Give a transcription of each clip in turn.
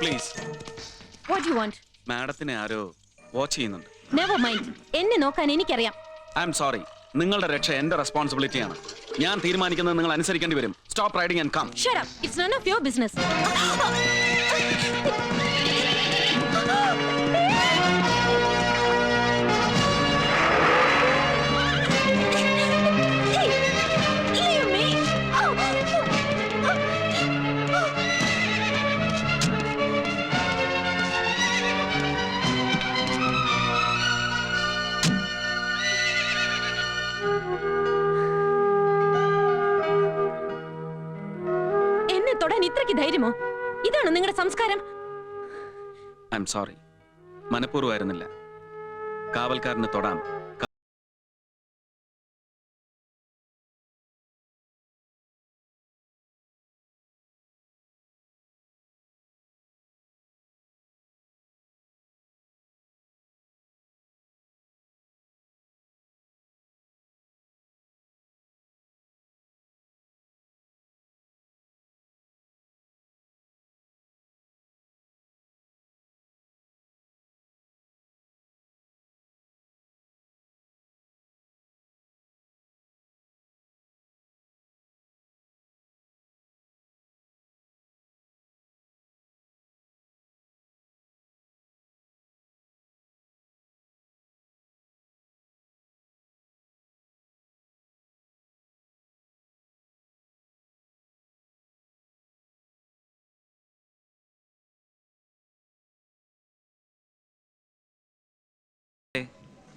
Please. What you want മാഡത്തിനെ ആരോ watch ചെയ്യുന്നുണ്ട്. നെവർ മൈൻഡ് എന്നെ നോക്കാൻ എനിക്കറിയാം. ഐ എം സോറി നിങ്ങളുടെ രക്ഷ എന്റെ റെസ്പോൺസിബിലിറ്റിയാണ് ഞാൻ തീരുമാനിക്കുന്നത് നിങ്ങൾ അനുസരിക്കേണ്ടി വരും. Stop riding and come shut up it's none of your business എന്നെ തൊടാൻ ഇത്രയ്ക്ക് ധൈര്യമോ? ഇതാണ് നിങ്ങളുടെ സംസ്കാരം. ഐ എം സോറി മനഃപൂർവമായിരുന്നില്ല. കാവൽക്കാരനെ തൊടാം.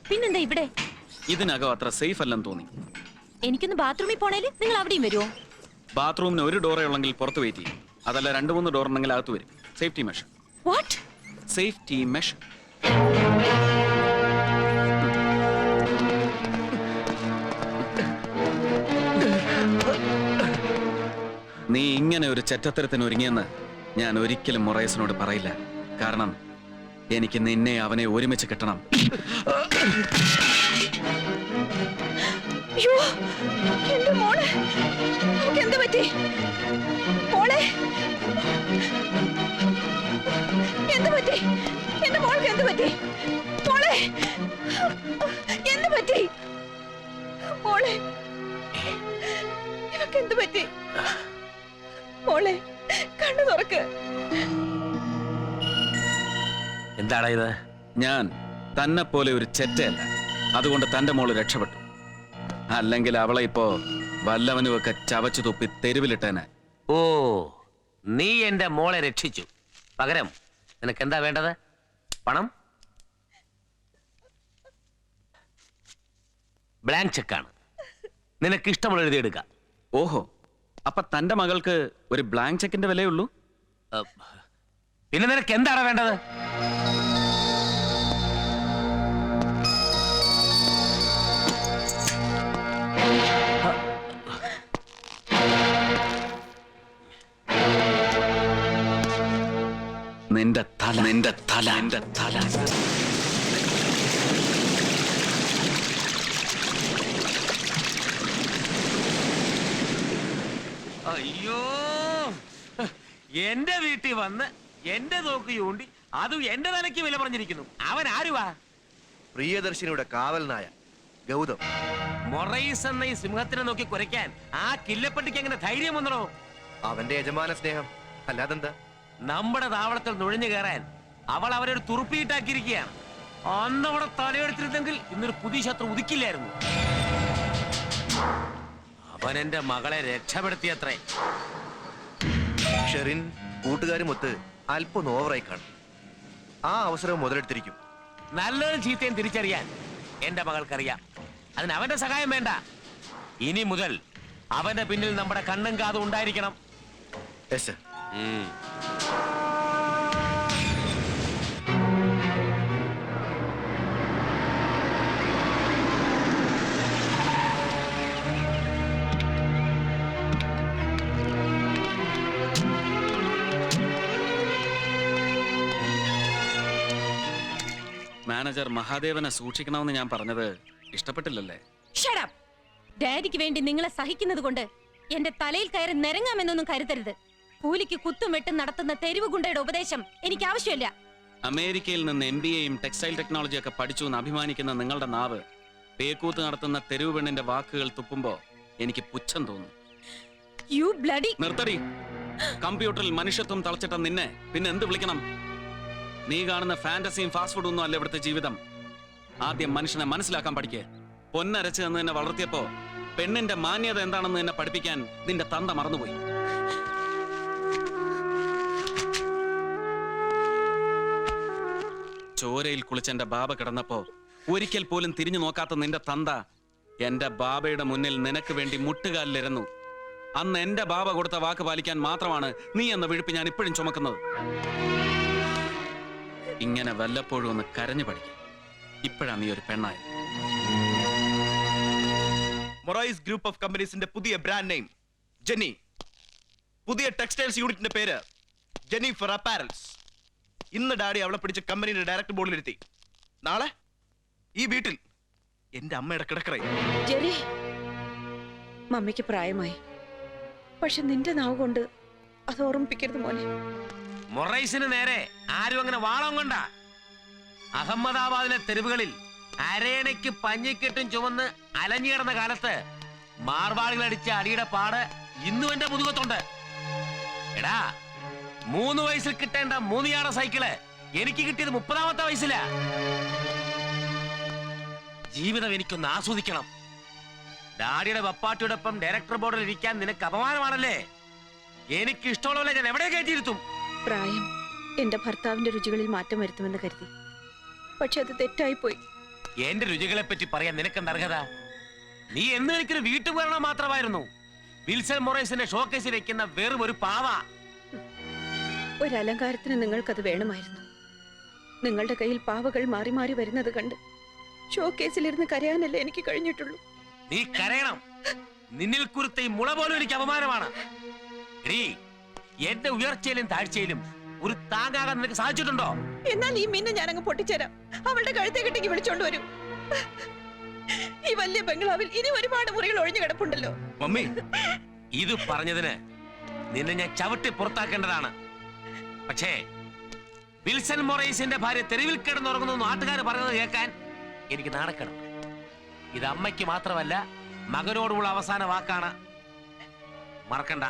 പിന്നെന്താ ഇവിടെ? ഇതിനകം അത്ര സേഫ് അല്ലെന്ന് തോന്നി. എനിക്കൊന്ന് ബാത്റൂമിൽ പോണേൽ നിങ്ങൾ അവിടെയും വരുമോ ബാത്റൂമിന് ഒരു ഡോറേ ഉള്ളെങ്കിൽ പുറത്ത് വെയിറ്റ് ചെയ്യും. അതല്ല രണ്ട് മൂന്ന് ഡോർ ഉണ്ടെങ്കിൽ അകത്ത് വരും. Safety measure what safety measure നീ ഇങ്ങനെ ഒരു ചെറ്റത്തരത്തിന് ഒരുങ്ങിയെന്ന് ഞാൻ ഒരിക്കലും മൊറൈസിനോട് പറയില്ല. കാരണം എനിക്ക് നിന്നെ അവനെ ഒരുമിച്ച് കിട്ടണം. അയ്യോ എന്റെ മോളെ എന്ത് പറ്റി? പറ്റി? പറ്റി? പറ്റി? പറ്റി കണ്ണു തുറക്ക്. എന്താടാ ഇത്? ഞാൻ തന്നെ പോലെ ഒരു ചെറ്റയല്ല. അതുകൊണ്ട് തന്റെ മോൾ രക്ഷപ്പെട്ടു. അല്ലെങ്കിൽ അവളെ ഇപ്പോ വല്ലവനുമൊക്കെ ചവച്ചു തുപ്പി തെരുവിലിട്ടേനെ. ഓ നീ എന്റെ മോളെ രക്ഷിച്ചു. പകരം നിനക്ക് എന്താ വേണ്ടത്? പണം? ബ്ലാങ്ക് ചെക്കാണ്. നിനക്ക് ഇഷ്ടമുള്ള എഴുതിയെടുക്ക ഓഹോ അപ്പൊ തന്റെ മകൾക്ക് ഒരു ബ്ലാങ്ക് ചെക്കിന്റെ വിലയുള്ളൂ? പിന്നെ നിനക്ക് എന്താണ് വേണ്ടത്? തല. നിന്റെ തല. നിന്റെ തല. അയ്യോ. എന്റെ വീട്ടിൽ വന്ന് എന്റെ തോക്ക് ചൂണ്ടി അതും എന്റെ നിലയ്ക്ക് വില പറഞ്ഞിരിക്കുന്നു. അവൻ ആരുവാ? പ്രിയദർശിനിയുടെ കാവൽനായ ഗൗതം. മൊറൈസ് എന്ന ഈ സിംഹത്തിനെ നോക്കി കുരയ്ക്കാൻ ആ കില്ലപ്പട്ടിക്ക് എങ്ങനെ ധൈര്യം വന്നോ അവന്റെ യജമാന സ്നേഹം. അല്ലാതെന്താ? നമ്മുടെ താവളത്തിൽ നുഴഞ്ഞു കയറാൻ അവൾ അവരെ ഒരു തുറുപ്പിയിട്ടാക്കിയിരിക്കുകയാണ് അന്നവിടെ തലയെടുത്തിരുന്നെങ്കിൽ ഇന്നൊരു പുതിയ ശത്രു ഉദിക്കില്ലായിരുന്നു. അവൻ എന്റെ മകളെ രക്ഷപ്പെടുത്തിയത്രേ. ഷെറിൻ കൂട്ടുകാരുമൊത്ത് അല്പം ഓവറായി കാണും. ആ അവസരം മുതലെടുത്തിരിക്കും. നല്ലതും ചീത്തയും തിരിച്ചറിയാൻ എന്റെ മകൾക്കറിയാം. അതിന് അവന്റെ സഹായം വേണ്ട. ഇനി മുതൽ അവന്റെ പിന്നിൽ നമ്മുടെ കണ്ണും കാതും ഉണ്ടായിരിക്കണം. മാനേജർ മഹാദേവനെ സൂക്ഷിക്കണമെന്ന് ഞാൻ പറഞ്ഞത് ഇഷ്ടപ്പെട്ടില്ലല്ലേ? ഡാഡിക്ക് വേണ്ടി നിങ്ങളെ സഹിക്കുന്നത് കൊണ്ട് എന്റെ തലയിൽ കയറി നിരങ്ങാമെന്നൊന്നും കരുതരുത്. കൂലിക്ക് കുത്തും വെട്ടും നടത്തുന്ന തെരുവ് ഗുണ്ടയുടെ ഉപദേശം എനിക്ക് ആവശ്യമില്ല. അമേരിക്കയിൽ നിന്ന് എം ബി എയും ടെക്സ്റ്റൈൽ ടെക്നോളജിയൊക്കെ പഠിച്ചു എന്ന് അഭിമാനിക്കുന്ന നിങ്ങളുടെ നാവ് പേക്കൂത്ത് നടത്തുന്ന തെരുവ് പെണ്ണിന്റെ വാക്കുകൾ തുപ്പുമ്പോ എനിക്ക് പുച്ഛം തോന്നും. യു ബ്ലഡി നിർത്തടി. കമ്പ്യൂട്ടറിൽ മനുഷ്യത്വം തളച്ചിട്ട നിന്നെ പിന്നെ എന്ത് വിളിക്കണം? നീ കാണുന്ന ഫാന്റസിയും ഫാസ്റ്റ് ഫുഡും ഒന്നും അല്ല ഇവിടുത്തെ ജീവിതം. ആദ്യം മനുഷ്യനെ മനസ്സിലാക്കാൻ പഠിക്കേ. പൊന്നരച്ച് എന്ന് എന്നെ വളർത്തിയപ്പോ പെണ്ണിന്റെ മാന്യത എന്താണെന്ന് എന്നെ പഠിപ്പിക്കാൻ നിന്റെ തന്ത മറന്നുപോയി. ചോരയിൽ കുളിച്ചെന്റെ ബാബ കിടന്നപ്പോ ഒരിക്കൽ പോലും തിരിഞ്ഞു നോക്കാത്ത നിന്റെ തന്ത എന്റെ ബാബയുടെ മുന്നിൽ നിനക്ക് വേണ്ടി മുട്ടുകാലിലിരുന്നു. അന്ന് എന്റെ ബാബ കൊടുത്ത വാക്ക് പാലിക്കാൻ മാത്രമാണ് നീ എന്ന വിഴുപ്പ് ഞാൻ ഇപ്പോഴും ചുമക്കുന്നത്. ഇങ്ങനെ വല്ലപ്പോഴും ഒന്ന് കരഞ്ഞു പഠിക്കും. ഇപ്പോഴാ നീ ഒരു പെണ്ണായി മൊറൈസ് ഗ്രൂപ്പ് ഓഫ് കമ്പനീസിന്റെ പുതിയ ബ്രാൻഡ് നെയിം ജെന്നി. പുതിയ ടെക്സ്റ്റൈൽസ് യൂണിറ്റിന്റെ പേര് ജെന്നിഫർ അപ്പാരൽസ്. ഇന്ന് ഡാഡി അവളെ പിടിച്ച കമ്പനിയുടെ ഡയറക്ടർ ബോർഡിലിരുത്തി. നാളെ ഈ വീട്ടിൽ എന്റെ അമ്മയുടെ കിടക്കറേ ജെനി മമ്മിക്ക് പ്രായമായി. പക്ഷെ നിന്റെ നാവ് കൊണ്ട് അത് ഓർമ്മിപ്പിക്കരുത് മോനെ. മൊറൈസിന് നേരെ ആരും അങ്ങനെ വാളം കൊണ്ട. അഹമ്മദാബാദിലെ തെരുവുകളിൽ അരേണയ്ക്ക് പഞ്ഞിക്കെട്ടും ചുമന്ന് അലഞ്ഞു കിടന്ന കാലത്ത് മാർവാളികൾ അടിച്ച അടിയുടെ പാട് ഇന്നും എന്റെ മുതുകത്തുണ്ട്. എടാ മൂന്ന് വയസ്സിൽ കിട്ടേണ്ട മൂന്നിയാട സൈക്കിൾ എനിക്ക് കിട്ടിയത് മുപ്പതാമത്തെ വയസ്സിലാ. ജീവിതം എനിക്കൊന്ന് ആസ്വദിക്കണം. ഡാഡിയുടെ വപ്പാട്ടിയോടൊപ്പം ഡയറക്ടർ ബോർഡിൽ ഇരിക്കാൻ നിനക്ക് അപമാനമാണല്ലേ? എനിക്ക് ഇഷ്ടമുള്ളവരെ ഞാൻ എവിടെ കയറ്റിയിരുത്തും? പ്രായം എന്റെ ഭർത്താവിന്റെ രുചികളിൽ മാറ്റം വരുത്തുമെന്ന് കരുതി. പക്ഷെ അത് തെറ്റായി പോയി എന്റെ രുചികളെ പറ്റി പറയാൻ നിനക്കെന്ത് അർഹത? നീ എന്നും എനിക്കൊരു വീട്ടുപകരണം മാത്രമായിരുന്നു. വിൽസൺ മൊറൈസിന്റെ ഷോക്കേസിൽ വെക്കുന്ന വെറും ഒരു പാവ. ഒരു അലങ്കാരത്തിന് നിങ്ങൾക്കത് വേണമായിരുന്നു. നിങ്ങളുടെ കയ്യിൽ പാവകൾ മാറി മാറി വരുന്നത് കണ്ട് ഷോക്കേസിലിരുന്ന് കരയാനല്ലേ എനിക്ക് കഴിഞ്ഞിട്ടുള്ളൂ. നീ കരയണം. നിന്നിൽ കുരുത്ത ഈ മുള പോലും എനിക്ക് അപമാനമാണ്. എന്റെ ഉയർച്ചയിലും താഴ്ചയിലും ഒരു താങ്ങാകാൻ നിനക്ക് സാധിച്ചിട്ടുണ്ടോ? എന്നാൽ ഈ മീനെ ഞാൻ അങ്ങ് പൊട്ടിച്ചേരാം. അവളുടെ കഴുത്തെ കെട്ടിക്ക് വിളിച്ചോണ്ട് വരും. ഈ വലിയ ബംഗ്ലാവിൽ ഇനി ഒരുപാട് മുറികൾ ഒഴിഞ്ഞു കിടപ്പുണ്ടല്ലോ. മമ്മി ഇത് പറഞ്ഞതിന് നിന്നെ ഞാൻ ചവിട്ടി പുറത്താക്കേണ്ടതാണ്. പക്ഷേ വിൽസൺ മൊറൈസിന്റെ ഭാര്യ തെരുവിൽ കിടന്നുറങ്ങുന്നു നാട്ടുകാർ പറയുന്നത് കേൾക്കാൻ എനിക്ക് നാണക്കണം ഇത് അമ്മയ്ക്ക് മാത്രമല്ല മകനോടുള്ള അവസാന വാക്കാണ്. മറക്കണ്ട.